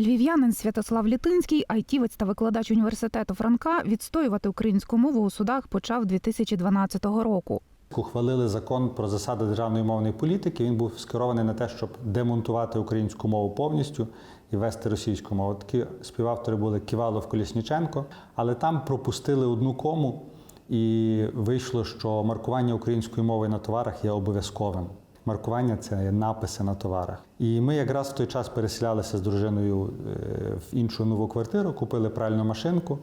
Львів'янин Святослав Літинський, айтівець та викладач університету Франка, відстоювати українську мову у судах почав 2012 року. Ухвалили закон про засади державної мовної політики. Він був скерований на те, щоб демонтувати українську мову повністю і вести російську мову. Такі співавтори були Ківалов Колісніченко, але там пропустили одну кому, і вийшло, що маркування української мови на товарах є обов'язковим. Маркування це написи на товарах. І ми якраз в той час переселялися з дружиною е, в іншу нову квартиру, купили пральну машинку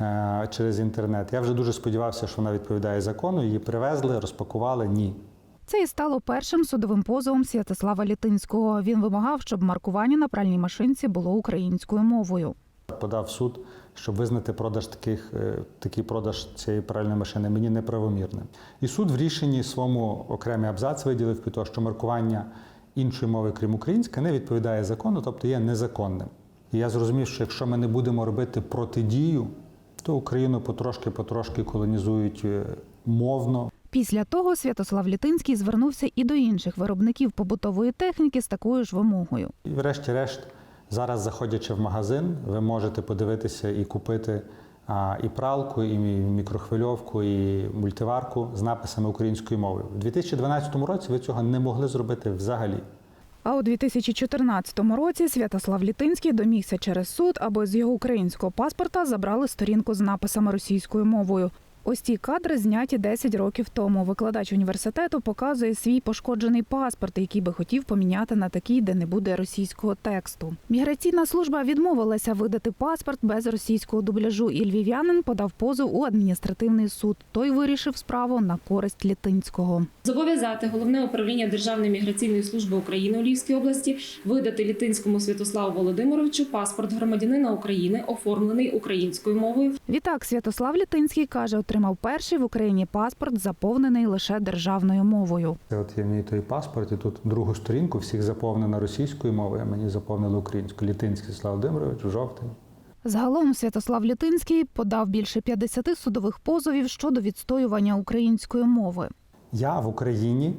е, через інтернет. Я вже дуже сподівався, що вона відповідає закону. Її привезли, розпакували. Ні. Це і стало першим судовим позовом Святослава Літинського. Він вимагав, щоб маркування на пральній машинці було українською мовою. Подав суд, щоб визнати продаж таких, е, такий продаж цієї пральної машини мені неправомірним. І суд в рішенні своєму окремий абзац виділив під те, що маркування іншої мови, крім української, не відповідає закону, тобто є незаконним. І я зрозумів, що якщо ми не будемо робити протидію, то Україну потрошки-потрошки колонізують е, мовно, Після того Святослав Літинський звернувся і до інших виробників побутової техніки з такою ж вимогою. І врешті-решт, зараз, заходячи в магазин, ви можете подивитися і купити і пралку, і мікрохвильовку, і мультиварку з написами українською мовою. У 2012 році ви цього не могли зробити взагалі. А у 2014 році Святослав Літинський домігся через суд, аби з його українського паспорта забрали сторінку з написами російською мовою. Ось ці кадри зняті 10 років тому. Викладач університету показує свій пошкоджений паспорт, який би хотів поміняти на такий, де не буде російського тексту. Міграційна служба відмовилася видати паспорт без російського дубляжу, і львів'янин подав позов у адміністративний суд. Той вирішив справу на користь Літинського. Зобов'язати головне управління Державної міграційної служби України у Львівській області видати Літинському Святославу Володимировичу паспорт громадянина України, оформлений українською мовою, Відтак Святослав Літинський каже, отримав перший в Україні паспорт, заповнений лише державною мовою. От є мій той паспорт, і тут другу сторінку всіх заповнено російською мовою, а мені заповнили українською. Літинський Слав Володимирович, жовтий. Загалом Святослав Літинський подав більше 50 судових позовів щодо відстоювання української мови. Я в Україні,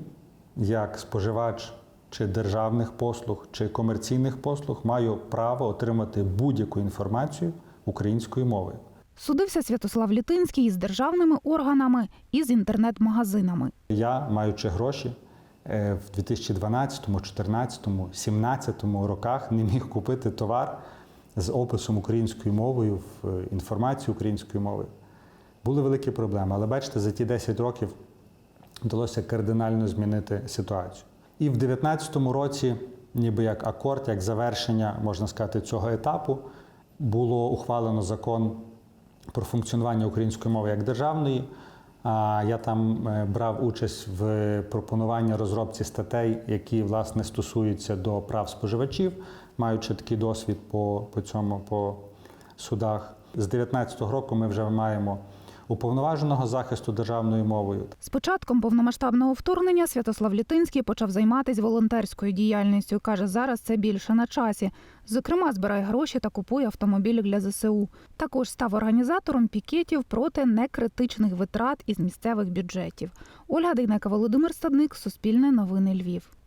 як споживач чи державних послуг, чи комерційних послуг, маю право отримати будь-яку інформацію українською мовою. Судився Святослав Літинський із державними органами і з інтернет-магазинами. Я, маючи гроші, е, в 2012, 2014, 2017 роках не міг купити товар з описом українською мовою, в е, інформацію українською мовою. Були великі проблеми, але бачите, за ті 10 років вдалося кардинально змінити ситуацію. І в 2019 році, ніби як акорд, як завершення, можна сказати, цього етапу, було ухвалено закон про функціонування української мови як державної. Я там е, брав участь в пропонуванні розробці статей, які власне стосуються до прав споживачів, маючи такий досвід по, по цьому по судах. З 2019 року ми вже маємо уповноваженого захисту державною мовою. З початком повномасштабного вторгнення Святослав Літинський почав займатися волонтерською діяльністю. каже, зараз це більше на часі. Зокрема, збирає гроші та купує автомобілі для ЗСУ. Також став організатором пікетів проти некритичних витрат із місцевих бюджетів. Ольга Дейнека, Володимир Стадник, Суспільне новини Львів.